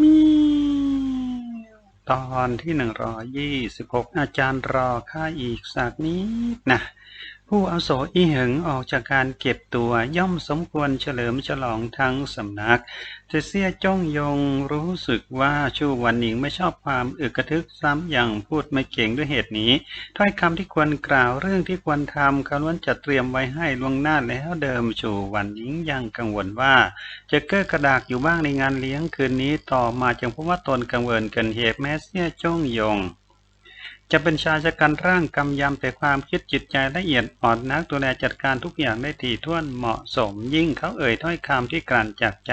มีตอนที่หนึ่งร้อยี่สิบหกอาจารย์รอข้าอีกสักนิดนะ ผู้อาวุโสอีหึงออกจากการเก็บตัวย่อมสมควรเฉลิมฉลองทั้งสำนักแต่เสียจ้องยงรู้สึกว่าชูวันหนิงไม่ชอบความอึกระทึกซ้ำอย่างพูดไม่เก่งด้วยเหตุนี้ ถ้อยคำที่ควรกล่าวเรื่องที่ควรทำเขาล้วนจัดเตรียมไว้ให้ล่วงหน้าแล้วเดิมชูวันหญิงยังกังวลว่า จะเก้อกระดากอยู่บ้างในงานเลี้ยงคืนนี้ต่อมาจึงพบว่าตนกังวลเกินเหตุแม้เสียจ้องยง จะเป็นชายชะกันร่างกำยำแต่ความคิดจิตใจละเอียดอ่อนนักดูแลจัดการทุกอย่างได้ถี่ถ้วนเหมาะสมยิ่งเขาเอ่ยถ้อยคำที่กลั่นจากใจ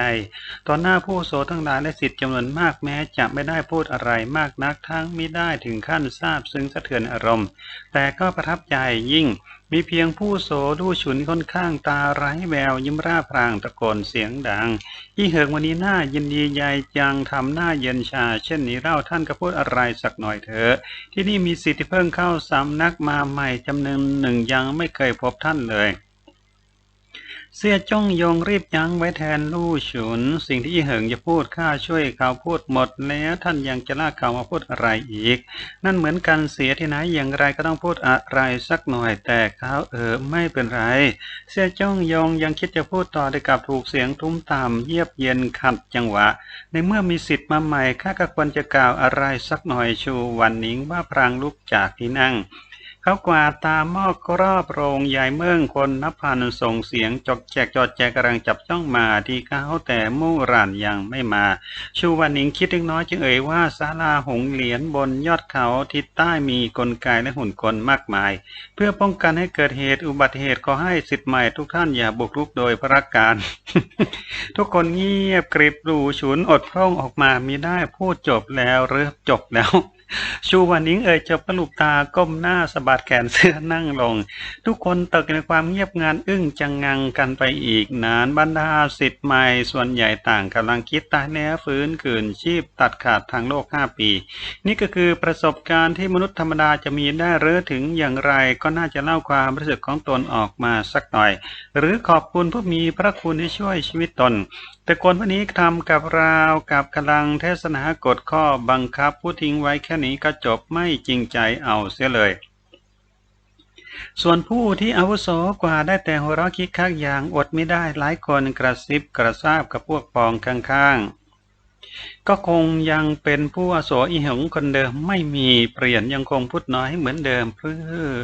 ต่อหน้าผู้โสทั้งหลายและสิทธิ์จำนวนมากแม้จะไม่ได้พูดอะไรมากนักทั้งไม่ได้ถึงขั้นทราบซึ้งสะเทือนอารมณ์ แต่ก็ประทับใจยิ่ง มีเพียงผู้โสดูฉุนค่อนข้างตาไร้แววยิ้มร่าพรางตะโกนเสียงดังอีเหิงวันนี้หน้ายินดีใยจังทำหน้าเย็นชา เช่นนี้เล่าท่านก็พูดอะไรสักหน่อยเถอะ ที่นี่มีสิทธิเพิ่งเข้าสำนักมาใหม่จำนวนหนึ่งยังไม่เคยพบท่านเลย เสียจ้องยงรีบยั้งไว้แทนลู่ฉุน สิ่งที่อีเหิงจะพูดข้าช่วยเขาพูดหมดแล้วท่านยังจะลากเขามาพูดอะไรอีก นั่นเหมือนกันเสียที่ไหนอย่างไรก็ต้องพูดอะไรสักหน่อยแต่เขาเออไม่เป็นไร เสียจ้องยงยังคิดจะพูดต่อแต่กลับถูกเสียงทุ้มต่ำเยียบเย็นขัดจังหวะ ในเมื่อมีสิทธิ์มาใหม่ข้าก็ควรจะกล่าวอะไรสักหน่อยชูวันนิงว่าพรางลุกจากที่นั่ง เขากวาดตามอกรอบโรงยายเมืองคนนับพันส่งเสียงจอกแจกจอดแจกกำลังจับจ้องมาที่เขาแต่มู่รันยังไม่มา ชูวันนิงคิดเล็กน้อยจึงเอ่ยว่าศาลาหงเหรียญบนยอดเขาทิศใต้มีกลไกและหุ่นกลมากมาย เพื่อป้องกันให้เกิดเหตุอุบัติเหตุขอให้สิทธิ์ใหม่ทุกท่านอย่าบุกรุกโดยพระการ ทุกคนเงียบกริบรูฉุนอดพร่องออกมามีได้พูดจบแล้วหรือจบแล้ว ชูวันนิงเอ่ยจบปลุกตาก้มหน้าสะบัดแขนเสื้อนั่งลง ทุกคนตกในความเงียบงานอึ้งจังงังกันไปอีกนานบรรดาสิทธิ์ใหม่ส่วนใหญ่ต่างกำลังคิดตายแล้วฟื้นคืนชีพตัดขาดทางโลกห้าปี นี่ก็คือประสบการณ์ที่มนุษย์ธรรมดาจะมีได้หรือถึงอย่างไรก็น่าจะเล่าความรู้สึกของตนออกมาสักหน่อย หรือขอบคุณผู้มีพระคุณที่ช่วยชีวิตตน แต่คนพวกนี้ทำกับราวกับกำลังเทศนากฎข้อบังคับผู้ทิ้งไว้แค่นี้ก็จบไม่จริงใจเอาเสียเลย ส่วนผู้ที่อาวุโสกว่าได้แต่หัวเราะคิกคักอย่างอดไม่ได้หลายคนกระซิบกระซาบกับพวกปองข้างๆ ก็คงยังเป็นผู้อาวุโสอีหงคนเดิมไม่มีเปลี่ยนยังคงพูดน้อยเหมือนเดิมเพื่อ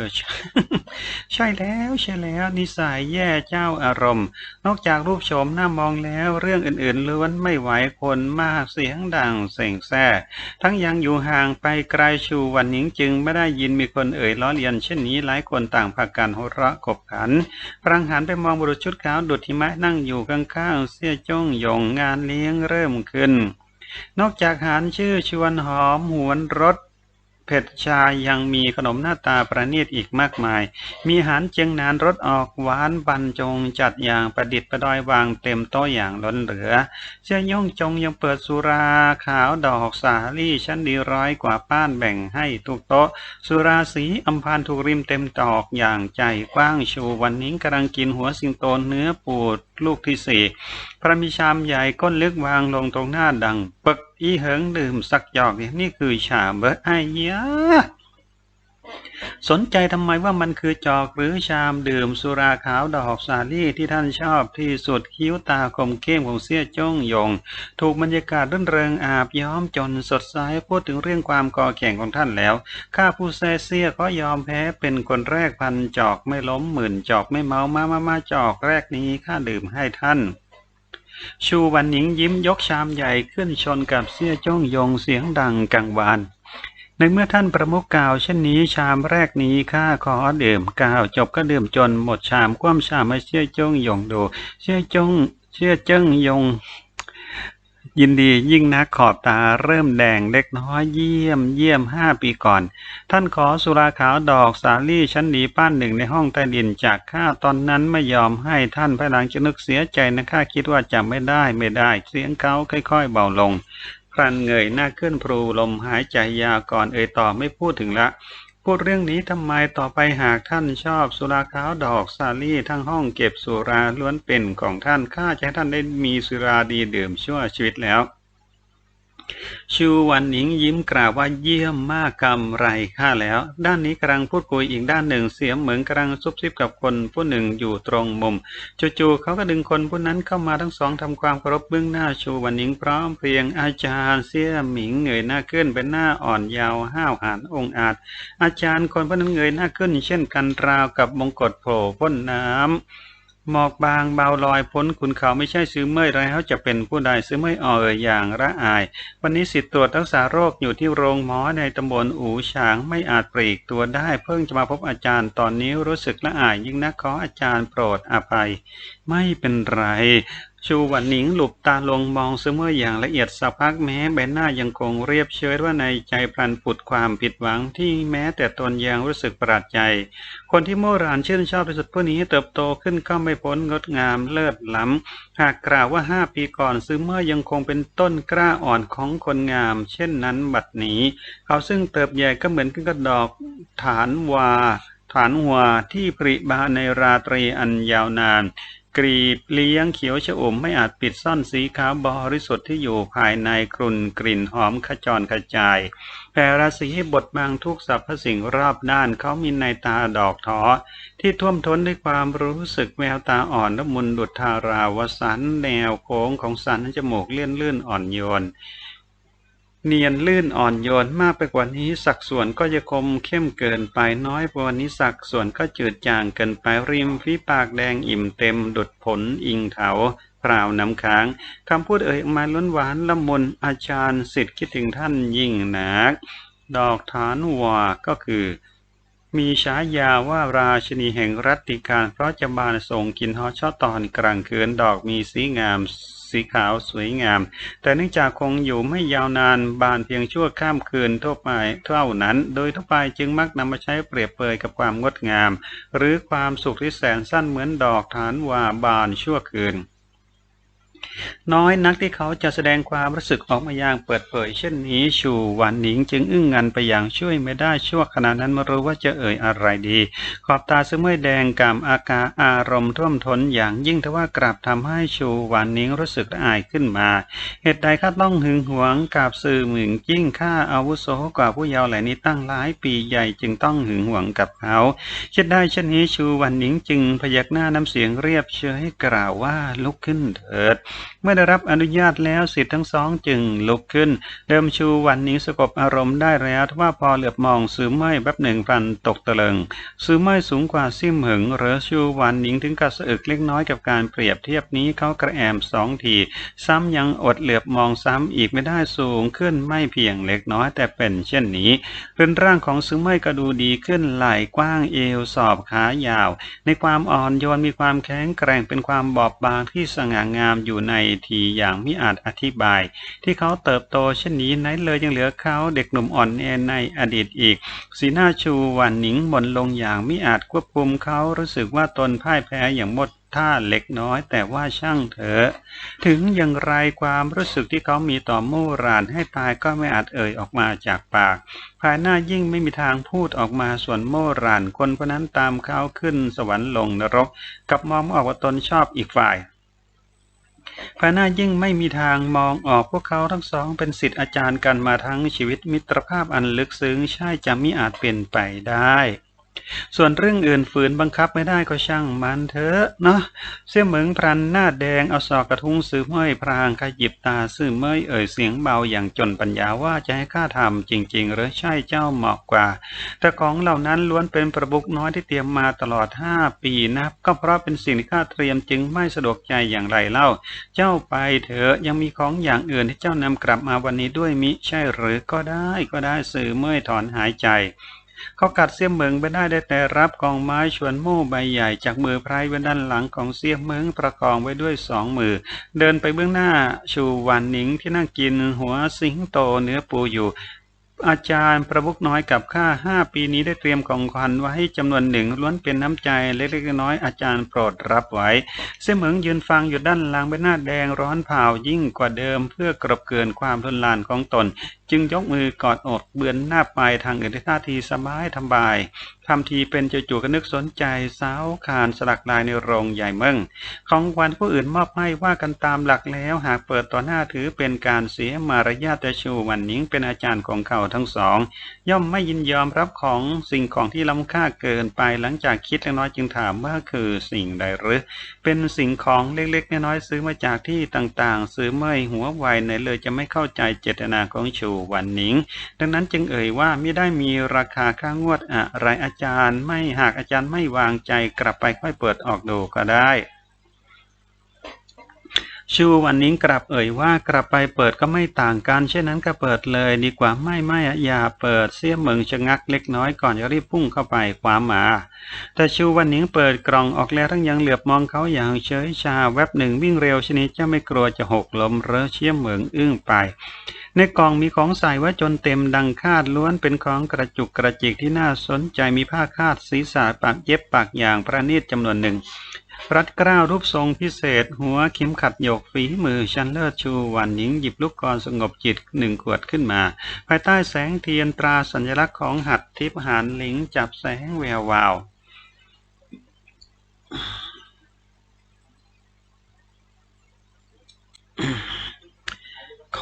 ใช่แล้วใช่แล้ว นิสัยแย่เจ้าอารมณ์ นอกจากรูปโฉมหน้ามองแล้ว เรื่องอื่นๆล้วนไม่ไหวคนมากเสียงดังเสียงแซ่ทั้งยังอยู่ห่างไปไกลชูวันหนิงจึงไม่ได้ยินมีคนเอ่ยล้อเลียนเช่นนี้หลายคนต่างพากันหัวเราะขบขันพรังหันไปมองบุรุษชุดขาวดุจหิมะนั่งอยู่ข้างๆเสียจ้องยงงานเลี้ยงเริ่มขึ้นนอกจากหารชื่อชวนหอมหวนรส เผ็ดชายังมีขนมหน้าตาประณีตอีกมากมาย มีอาหารเจียงนานรสออกหวานบรรจงจัดอย่างประดิษฐ์ประดอยวางเต็มโต๊ะอย่างล้นเหลือ เสี่ยย่องจงยังเปิดสุราขาวดอกสาลี่ชั้นดีร้อยกว่าป้านแบ่งให้ทุกโต๊ะ สุราสีอัมพานถูกริมเต็มตอกอย่างใจกว้างชูวันนี้กำลังกินหัวสิงโตเนื้อปูดลูกที่สี่พระมีชามใหญ่ก้นลึกวางลงตรงหน้าดัง ปึกอีเหิงดื่มสักหยอกนี่คือชาเบอร์ไอ้ยะ สนใจทำไมว่ามันคือจอกหรือชามดื่มสุราขาวดอกสาลี่ที่ท่านชอบที่สุดคิ้วตาคมเข้มของเสี้ยจ้องยง ถูกบรรยากาศรื่นเริงอาบย้อมจนสดใสพูดถึงเรื่องความก่อแข่งของท่านแล้วข้าผู้แซ่เสี้ยก็ยอมแพ้เป็นคนแรกพันจอกไม่ล้มหมื่นจอกไม่เมามามามาจอกแรกนี้ข้าดื่มให้ท่านชูวันหนิงยิ้มยกชามใหญ่ขึ้นชนกับเสี้ยจ้องยงเสียงดังกังวาน ในเมื่อท่านประมุขกล่าวเช่นนี้ชามแรกนี้ข้าขอดื่มกล่าวจบก็ดื่มจนหมดชามคว่ำชามให้เชี่ยจ้งยงดู เชี่ยจ้งเชี่ยเจ้งยงยินดียิ่งนักขอบตาเริ่มแดงเล็กน้อยเยี่ยมเยี่ยมห้าปีก่อน ท่านขอสุราขาวดอกสาลี่ชั้นดีป้านหนึ่งในห้องใต้ดินจากข้าตอนนั้นไม่ยอมให้ท่านภายหลังจะนึกเสียใจนะข้าคิดว่าจำไม่ได้ไม่ได้ เสียงเขาค่อย ๆ เบาลง ครันเงยหน้าขึ้นพรูลมหายใจยาวก่อนเอ่ยต่อไม่พูดถึงละ พูดเรื่องนี้ทำไมต่อไปหากท่านชอบสุราขาวดอกซาลี่ทั้งห้องเก็บสุราล้วนเป็นของท่านข้าจะให้ท่านได้มีสุราดีดื่มชั่วชีวิตแล้ว ชูวันหนิงยิ้มกล่าวว่าเยี่ยมมากกำไรค่าแล้ว ด้านนี้กำลังพูดคุยอีกด้านหนึ่งเสียงเหมือนกำลังซุบซิบกับคนผู้หนึ่งอยู่ตรงมุมจู่ๆเขาก็ดึงคนผู้นั้นเข้ามาทั้งสองทำความเคารพเบื้องหน้าชูวันหนิงพร้อมเพรียงอาจารย์เสี่ยหมิงเงยหน้าขึ้นเป็นหน้าอ่อนยาวห้าวหาญองอาจ อาจารย์คนผู้นั้นเงยหน้าขึ้น เช่นกันราวกับมงกฎโผล่พ้นน้ำ หมอกบางเบาลอยพ้นคุณเขาไม่ใช่ซื้อเมื่อยไรเขาจะเป็นผู้ใดซื้อเมื่อยอ่อยอย่างระอาย วันนี้สิทธิ์ตรวจรักษาโรคอยู่ที่โรงหมอในตำบลอู่ฉางไม่อาจปลีกตัวได้ เพิ่งจะมาพบอาจารย์ตอนนี้รู้สึกละอายยิ่งนักขออาจารย์โปรดอภัย ไม่เป็นไร ชูวันหนิงหลบตาลงมองเสมออย่างละเอียดสักพักแม้ใบหน้ายังคงเรียบเฉยว่าในใจพลันปุดความผิดหวังที่แม้แต่ตนยังรู้สึกประหลาดใจ คนที่โมรานชื่นชอบที่สุดผู้นี้เติบโตขึ้นก็ไม่พ้นงดงามเลิศล้ำ หากกล่าวว่าห้าปีก่อนซึเมอร์ยังคงเป็นต้นกล้าอ่อนของคนงาม เช่นนั้นบัดนี้ เขาซึ่งเติบใหญ่ก็เหมือนกับดอกฐานวาฐานหัวที่ปริบาในราตรีอันยาวนาน กรีบเลี้ยงเขียวชอุ่มไม่อาจปิดซ่อนสีขาวบริสุทธิ์ที่อยู่ภายในกลุ่นกลิ่นหอมขจรกระจายแผ่ราศีให้บทบางทุกสรรพสิ่งรอบด้านเขามีในตาดอกท้อที่ท่วมท้นด้วยความรู้สึกแววตาอ่อนละมุนดุจทาราวสันแนวโค้งของสันจมูกเลื่อนลื่นอ่อนโยน เนียนลื่นอ่อนโยนมากไปกว่านี้สักส่วนก็จะคมเข้มเกินไปน้อยกว่านี้สักส่วนก็จืดจางเกินไปริมฝีปากแดงอิ่มเต็มดุดผลอิงเถาพร่าน้ำค้างคำพูดเอ่ยมาล้นหวานละมุนอาจารย์สิทธิ์คิดถึงท่านยิ่งนัก ดอกฐานวาก็คือ มีฉายาว่าราชนีแห่งรัตติการเพราะจะบานส่งกินฮอชอตอนกลางคืนดอกมีสีงามสีขาวสวยงาม แต่เนื่องจากคงอยู่ไม่ยาวนานบานเพียงชั่วข้ามคืนทั่วไปเท่านั้น โดยทั่วไปจึงมักนำมาใช้เปรียบเปยกับความงดงาม หรือความสุขที่แสนสั้นเหมือนดอกฐานว่าบานชั่วคืน น้อยนักที่เขาจะแสดงความรู้สึกออกมาอย่างเปิดเผย เช่นนี้ชูหวันหนิงจึงอึ้งงันไปอย่างช่วยไม่ได้ชั่วขณะนั้นไม่รู้ว่าจะเอ่ยอะไรดี ขอบตาซึมยแดงกามอากาอารมณ์ท่วมท้นอย่างยิ่งทว่ากลับทำให้ชูหวันหนิงรู้สึกอายขึ้นมา เหตุใดข้าต้องหึงหวงกับสื่อหมึงยิ่งข้าอาวุโสกว่าผู้เยาว์เหล่านี้ตั้งหลายปีใหญ่จึงต้องหึงหวงกับเขาเช่นได้เช่นนี้ชูหวันหนิงจึงพยักหน้าน้ำเสียงเรียบเฉยกล่าวว่าลุกขึ้นเถิดเมื่อได้รับอนุญาตแล้วสิทธิ์ทั้งสองจึงลุกขึ้น เดิมชูวันนี้สกบอารมณ์ได้แล้วทว่าพอเหลือบมองซื้อไม้แป๊บหนึ่งฟันตกตะลึงซื้อไม้สูงกว่าซิมหึงหรือชูวันหญิงถึงกับสะอึกเล็กน้อยกับการเปรียบเทียบนี้เขากระแอมสองทีซ้ำยังอดเหลือบมองซ้ำอีกไม่ได้สูงขึ้นไม่เพียงเล็กน้อยแต่เป็นเช่นนี้เรือนร่างของซื้อไม้ก็ดูดีขึ้นไหล่กว้างเอวสอบขายาว ในความอ่อนโยนมีความแข็งแกร่งเป็นความบอบบางที่สง่างามอยู่ในทีอย่างไมิอาจอธิบาย ที่เขาเติบโตเช่นนี้ไหนเลยยังเหลือเขาเด็กหนุ่มอ่อนแอในอดีตอีก สีหน้าชูวันหนิงหม่นลงอย่างไมิอาจควบคุมเขารู้สึกว่าตนพ่ายแพ้อย่างหมดท่าเล็กน้อยแต่ว่าช่างเถอะ ถึงอย่างไรความรู้สึกที่เขามีต่อมู่รานให้ตายก็ไม่อาจเอ่ยออกมาจากปาก ภายหน้ายิ่งไม่มีทางพูดออกมาส่วนโมรานคนคนนั้นตามเขาขึ้นสวรรค์ลงนรก กับมองออกว่าตนชอบอีกฝ่าย พาหน้ายิ่งไม่มีทางมองออกพวกเขาทั้งสองเป็นสิทธิ์อาจารย์กันมาทั้งชีวิตมิตรภาพอันลึกซึ้งใช่จะมิอาจเปลี่ยนไปได้ ส่วนเรื่องอื่นฝืนบังคับไม่ได้ก็ช่างมันเถอะเนาะเสี่ยเหมืองพรันหน้าแดงเอาศอกกระทุ้งซื้อเมยพรางขยิบตาซื้อเมยเอ่ยเสียงเบาอย่างจนปัญญาว่าจะให้ข้าทำจริง ๆ หรือใช่เจ้าเหมาะกว่า แต่ของเหล่านั้นล้วนเป็นประบุกน้อยที่เตรียมมาตลอดห้าปีนะก็เพราะเป็นสิ่งที่ข้าเตรียมจึงไม่สะดวกใจอย่างไรเล่า เจ้าไปเถอะยังมีของอย่างอื่นที่เจ้านำกลับมาวันนี้ด้วยมิใช่หรือก็ได้ก็ได้สื่อเมื่อยถอนหายใจ เขากัดเสี้ยมเมืองไปได้ได้แต่รับกองไม้ชวนโม่ใบใหญ่ จากมือไพรไว้ด้านหลังของเสี้ยมเมืองประกองไว้ด้วยสองมือ เดินไปเบื้องหน้าชูวันหนิงที่นั่งกินหัวสิงโตเนื้อปูอยู่อาจารย์ประบุกน้อยกับข้าห้าปีนี้ได้เตรียมของขวัญไว้จำนวนหนึ่งล้วนเป็นน้ำใจเล็กๆน้อยอาจารย์โปรดรับไว้ เสเหมิงยืนฟังอยู่ด้านหลังใบหน้าแดงร้อนเผายิ่งกว่าเดิมเพื่อกรบเกินความทุนลานของตน จึงยกมือกอดอกเบือนหน้าไปทางอื่นด้วยท่าทีสบายทำบายทำทีเป็นจู่ๆก็นึกสนใจสาวคานสลักลายในโรงใหญ่เมืองของวันผู้อื่นมอบให้ว่ากันตามหลักแล้วหากเปิดต่อหน้าถือเป็นการเสียมารยาทแต่ชูวันนิ้งเป็นอาจารย์ของเขาทั้งสอง ย่อมไม่ยินยอมรับของสิ่งของที่ล้ำค่าเกินไปหลังจากคิดเล็กน้อยจึงถามว่าคือสิ่งใดหรือ เป็นสิ่งของเล็กๆน้อยๆซื้อมาจากที่ต่างๆ ซื้อไม่หัวไวในเลยจะไม่เข้าใจเจตนาของชูวันนิง ดังนั้นจึงเอ่ยว่าไม่ได้มีราคาค่างวดอะไรอาจารย์ ไม่หากอาจารย์ไม่วางใจกลับไปค่อยเปิดออกดูก็ได้ชูวันนิ้งกลับเอ่ยว่ากลับไปเปิดก็ไม่ต่างกันเช่นนั้นก็เปิดเลยดีกว่าไม่ไม่อย่าเปิดเสี้ยเมืองชะงักเล็กน้อยก่อนจะรีบพุ่งเข้าไปคว้ามา แต่ชูวันนิ้งเปิดกล่องออกแล้วทั้งยังเหลือบมองเขาอย่างเฉยชาแวบหนึ่งวิ่งเร็วชนิดจะไม่กลัวจะหกลมเรอเชี่ยเมืองอึ้งไป ในกล่องมีของใส่ไว้จนเต็มดังคาดล้วนเป็นของกระจุกกระจิกที่น่าสนใจมีผ้าคาดศีรษะปากเย็บปากอย่างประณีตจำนวนหนึ่ง รัดเกล้าวรูปทรงพิเศษ หัวเข็มขัดหยกฝีมือชันเลิศชูวันหญิงหยิบลูกกรสงบจิตหนึ่งขวดขึ้นมา ภายใต้แสงเทียนตราสัญลักษณ์ของหัตถทิพหานหลิงจับแสงแวววาว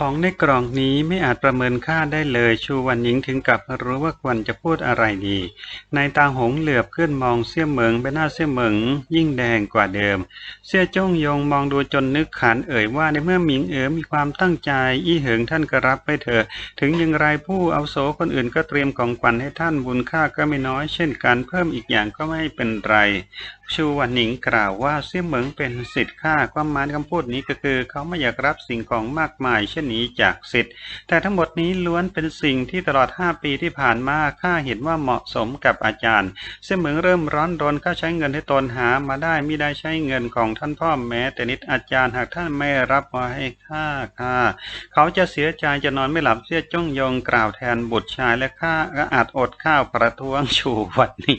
ของในกล่องนี้ไม่อาจประเมินค่าได้เลย ชูวันหญิงถึงกับรู้ว่าควรจะพูดอะไรดีในตาหงเหลือบขึ้นมองเสี่ยเหมิงใบหน้าเสี่ยเหมิงยิ่งแดงกว่าเดิม เสี่ยจ้งยงมองดูจนนึกขันเอ่ยว่าในเมื่อหมิงเอ๋อมีความตั้งใจอี้เหิงท่านก็รับไปเถอะ ถึงอย่างไรผู้เอาโสคนอื่นก็เตรียมของขวัญให้ท่านบุญค่าก็ไม่น้อยเช่นกันเพิ่มอีกอย่างก็ไม่เป็นไร ชูวันหนิงกล่าวว่าเสี่ยเหมิงเป็นสิทธิ์ข้าความหมายคำพูดนี้ก็คือ เขาไม่อยากรับสิ่งของมากมายเช่นนี้จากสิทธิ์แต่ทั้งหมดนี้ล้วนเป็นสิ่งที่ตลอด 5 ปีที่ผ่านมาข้าเห็นว่าเหมาะสมกับอาจารย์ เสี่ยเหมิงเริ่มร้อนรนข้าใช้เงินที่ตนหามาได้ไม่ได้ใช้เงินของท่านพ่อแม้แต่นิดอาจารย์หากท่านไม่รับมาให้ข้าข้าเขาจะเสียใจจะนอนไม่หลับเสียจ้องยงกล่าวแทนบุตรชายและข้าก็อาจอดข้าวประท้วงชูวันนี้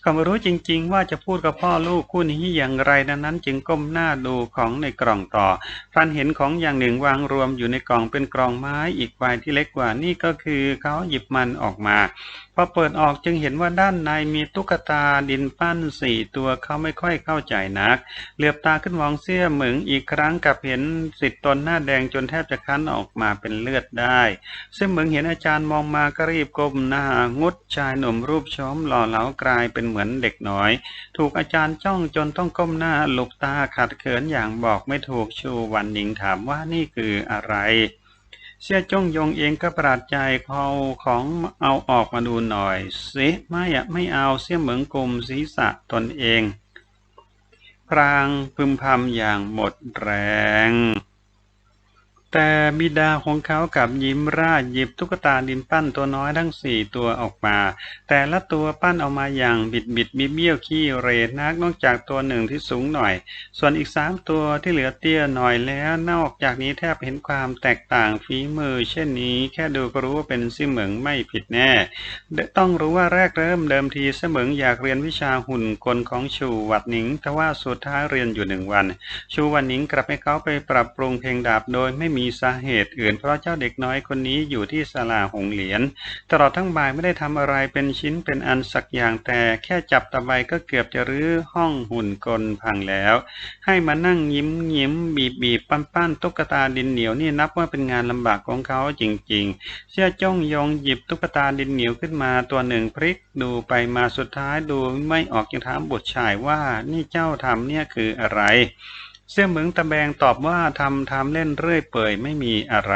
เขาไม่รู้จริง ๆ ว่าจะพูดกับพ่อพ่อลูกคู่นี้อย่างไรดังนั้นจึงก้มหน้าดูของในกล่องต่อพลันเห็นของอย่างหนึ่งวางรวมอยู่ในกล่องเป็นกล่องไม้อีกใบที่เล็กกว่านี่ก็คือเขาหยิบมันออกมา พอเปิดออกจึงเห็นว่าด้านในมีตุ๊กตาดินปั้นสี่ตัวเขาไม่ค่อยเข้าใจนัก เหลือบตาขึ้นมองเสี้ยเหมึงอีกครั้งกับเห็นสิทธิ์ตนหน้าแดงจนแทบจะคั้นออกมาเป็นเลือดได้ เสี้ยเหมึงเห็นอาจารย์มองมาก็รีบก้มหน้างดชายหนุ่มรูปชอมหล่อเหลากลายเป็นเหมือนเด็กน้อย ถูกอาจารย์จ้องจนต้องก้มหน้าหลบตาขัดเขินอย่างบอกไม่ถูกชูวันหนิงถามว่านี่คืออะไร เสี่ยจ้องยงเองก็ประหลาดใจเขาของเอาออกมาดูหน่อยสิไม่อะไม่เอาเสี่ยเหมืองกลมศีรษะตนเอง พรางพึมพำอย่างหมดแรง แต่บิดาของเขากับยิ้มร่าหยิบตุ๊กตาดินปั้นตัวน้อยทั้งสี่ตัวออกมา แต่ละตัวปั้นออกมาอย่างบิดบิดบิเบี้ยวขี้เรนักนอกจากตัวหนึ่งที่สูงหน่อย ส่วนอีกสามตัวที่เหลือเตี้ยหน่อยแล้วนอกจากนี้แทบเห็นความแตกต่างฝีมือ เช่นนี้แค่ดูก็รู้ว่าเป็นซิเหมิงไม่ผิดแน่ ต้องรู้ว่าแรกเริ่มเดิมทีเสมิงอยากเรียนวิชาหุ่นกลของชูวัดหนิงแต่ว่าสุดท้ายเรียนอยู่หนึ่งวัน ชูวันหนิงกลับให้เขาไปปรับปรุงเพลงดาบโดยไม่มีีสาเหตุอื่น เพราะเจ้าเด็กน้อยคนนี้อยู่ที่ศาลาหงเหรียญตลอดทั้งบ่ายไม่ได้ทำอะไรเป็นชิ้นเป็นอันสักอย่างแต่แค่จับตะไบก็เกือบจะรื้อห้องหุ่นกลพังแล้ว ให้มานั่งยิ้มยิ้มบีบบีบปั้นปั้นตุ๊กตาดินเหนียวนี่นับว่าเป็นงานลำบากของเขาจริง ๆเชื่อจ้องยองหยิบตุ๊กตาดินเหนียวขึ้นมาตัวหนึ่งพลิกดูไปมาสุดท้ายดูไม่ออกจึงถามบุตรชายว่านี่เจ้าทำเนี่ยคืออะไร เสี่ยเหมืองตะแบงตอบว่าทำทำเล่นเรื่อยเปื่อยไม่มีอะไร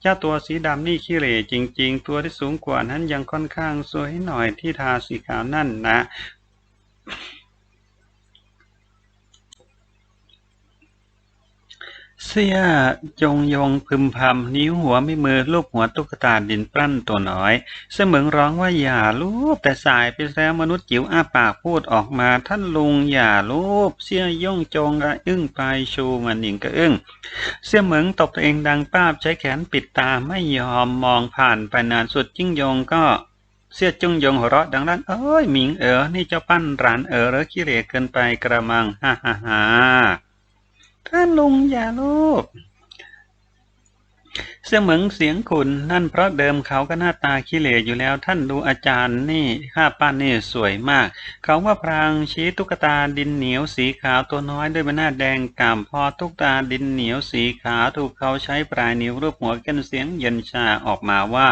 เจ้าตัวสีดำนี่ขี้เหร่จริง ๆ ตัวที่สูงกว่านั้นยังค่อนข้างสวยหน่อยที่ทาสีขาวนั่นนะ เสียจงยงพึมพำนิ้วหัวไม่มือลูบหัวตุ๊กตาดินปล้นตัวน้อย เสมืองร้องว่าอย่าลูบแต่สายไปแล้วมนุษย์จิ๋วอ้าปากพูดออกมาท่านลุงอย่าลูบเสียย่องจงกระอึ้งไปชูมันหนิงกระอึ้งเสี่ยเหมืองตบตัวเองดังป้าบใช้แขนปิดตาไม่ยอมมองผ่านไปนานสุดจิ้งยงก็เสียจุงยงหัวเราะดังนั้นเอ้ยหมิงเอ๋อนี่เจ้าปั้นร้านเอ๋อเหรอขี้เหร่เกินไปกระมังฮ่าฮ่าฮ่า ท่านลุงอย่าลูบเสียงเหมืองเสียงขุนนั่นเพราะเดิมเขาก็หน้าตาขี้เหร่อยู่แล้ว ท่านดูอาจารย์นี่ข้าปั้นนี่สวยมาก เขาว่าพรางชี้ตุ๊กตาดินเหนียวสีขาวตัวน้อยด้วยใบหน้าแดงกล่ำพอตุ๊กตาดินเหนียวสีขาวถูกเขาใช้ปลายนิ้วรูปหัวกันเสียงเย็นชาออกมาว่า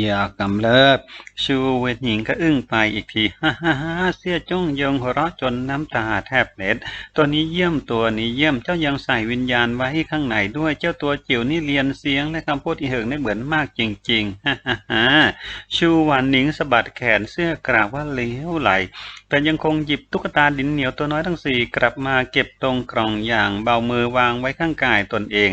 อย่ากำเริบชูเวทหญิงก็อึ้งไปอีกทีฮ่าฮ่าฮ่าเสียจ้องยงหัวเราะจนน้ำตาแทบเล็ดตัวนี้เยี่ยมตัวนี้เยี่ยมเจ้ายังใส่วิญญาณไว้ข้างในด้วยเจ้าตัวจิ๋วนี่เรียนเสียงและคำพูดอีเหิงได้เหมือนมากจริงๆฮ่าฮ่าฮ่าชูหวันหนิงสะบัดแขนเสื้อกล่าวว่าเลี้ยวไหลแต่ยังคงหยิบตุ๊กตาดินเหนียวตัวน้อยทั้งสี่กลับมาเก็บตรงกล่องอย่างเบามือวางไว้ข้างกายตนเอง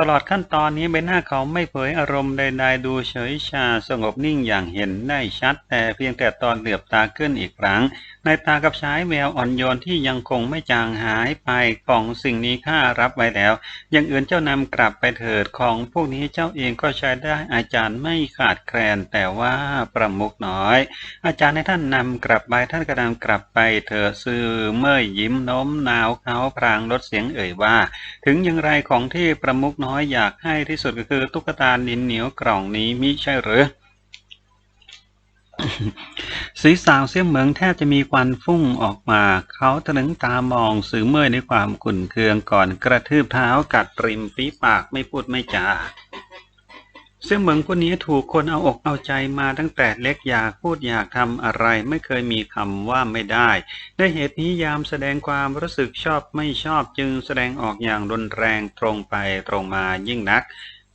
ตลอดขั้นตอนนี้ใบหน้าเขาไม่เผยอารมณ์ใดๆดูเฉยชาสงบนิ่งอย่างเห็นได้ชัด แต่เพียงแต่ตอนเหลือบตาขึ้นอีกครั้ง ในตากับฉายแววอ่อนโยนที่ยังคงไม่จางหายไปของสิ่งนี้ข้ารับไว้แล้ว อย่างอื่นเจ้านำกลับไปเถิดของพวกนี้เจ้าเองก็ใช้ได้อาจารย์ไม่ขาดแคลน แต่ว่าประมุกน้อย อาจารย์ให้ท่านนำกลับไปท่านก็นำกลับไปเถอะซื่อเมื่อยยิ้มโน้มนาวเขาพรางลดเสียงเอ่ยว่า ถึงอย่างไรของที่ประมุกน้อยอยากให้ที่สุดก็คือตุ๊กตาดินเหนียวกล่องนี้มิใช่หรือสีสาวเสี้ยมเหมืองแทบจะมีควันฟุ้งออกมา เขาตะลึงตามองสื่อเมื่อยในความขุ่นเคืองก่อนกระทืบเท้ากัดริมฝีปากไม่พูดไม่จา เสี่งเหมืองคนนี้ถูกคนเอาอกเอาใจมาตั้งแต่เล็กอยากพูดอยากทำอะไรไม่เคยมีคำว่าไม่ได้ด้วยเหตุนี้ยามแสดงความรู้สึกชอบไม่ชอบจึงแสดงออกอย่างรุนแรงตรงไปตรงมายิ่งนัก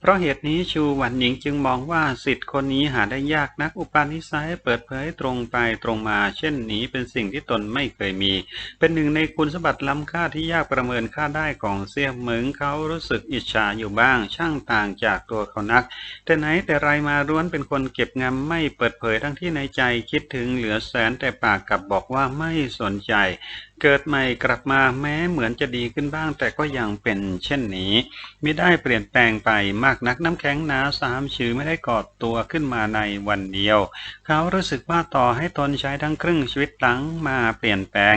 เพราะเหตุนี้ชูหวันหญิงจึงมองว่าสิทธิ์คนนี้หาได้ยากนักอุปนิสัยเปิดเผยตรงไปตรงมา เช่นนี้เป็นสิ่งที่ตนไม่เคยมี เป็นหนึ่งในคุณสมบัติล้ำค่าที่ยากประเมินค่าได้ของเสี่ยเหมิงเขารู้สึกอิจฉาอยู่บ้าง ช่างต่างจากตัวเขานัก แต่ไหนแต่ไรมาร้วนเป็นคนเก็บงำไม่เปิดเผยทั้งที่ในใจคิดถึงเหลือแสนแต่ปากกลับบอกว่าไม่สนใจ เกิดใหม่กลับมาแม้เหมือนจะดีขึ้นบ้าง แต่ก็ยังเป็นเช่นนี้ไม่ได้เปลี่ยนแปลงไปมากนักน้ำแข็งหนาสามชื่อไม่ได้กอดตัวขึ้นมาในวันเดียว เขารู้สึกว่าต่อให้ตนใช้ทั้งครึ่งชีวิตหลังมาเปลี่ยนแปลง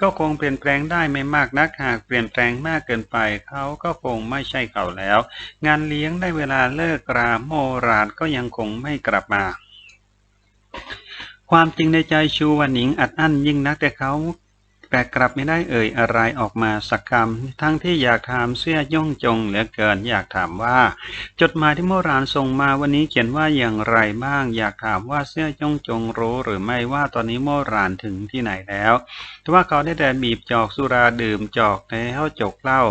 ก็คงเปลี่ยนแปลงได้ไม่มากนักหากเปลี่ยนแปลงมากเกินไป เขาก็คงไม่ใช่เขาแล้ว งานเลี้ยงได้เวลาเลิกราโมราดก็ยังคงไม่กลับมา ความจริงในใจชูวันหนิงอัดอั้นยิ่งนักแต่เขา แต่กลับไม่ได้เอ่ยอะไรออกมาสักคำทั้งที่อยากถามเสื้อย่องจงเหลือเกิน อยากถามว่า จดหมายที่โมรานส่งมาวันนี้เขียนว่าอย่างไรบ้าง อยากถามว่าเสื้อย่องจงรู้หรือไม่ว่าตอนนี้โมรานถึงที่ไหนแล้วแต่ว่าเขาได้แต่บีบจอกสุราดื่มจอกแล้วจกเหล้า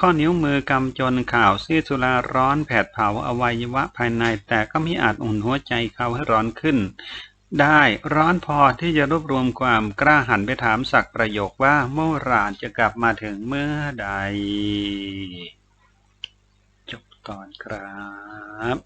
ข้อนิ้วมือกำจนข่าวซีสุราร้อนแผดเผาอวัยวะภายใน แต่ก็ไม่อาจอุ่นหัวใจเขาให้ร้อนขึ้น ได้ร้อนพอที่จะรวบรวมความกล้าหันไปถามสักประโยคว่าโมรานจะกลับมาถึงเมื่อใด จบตอนครับ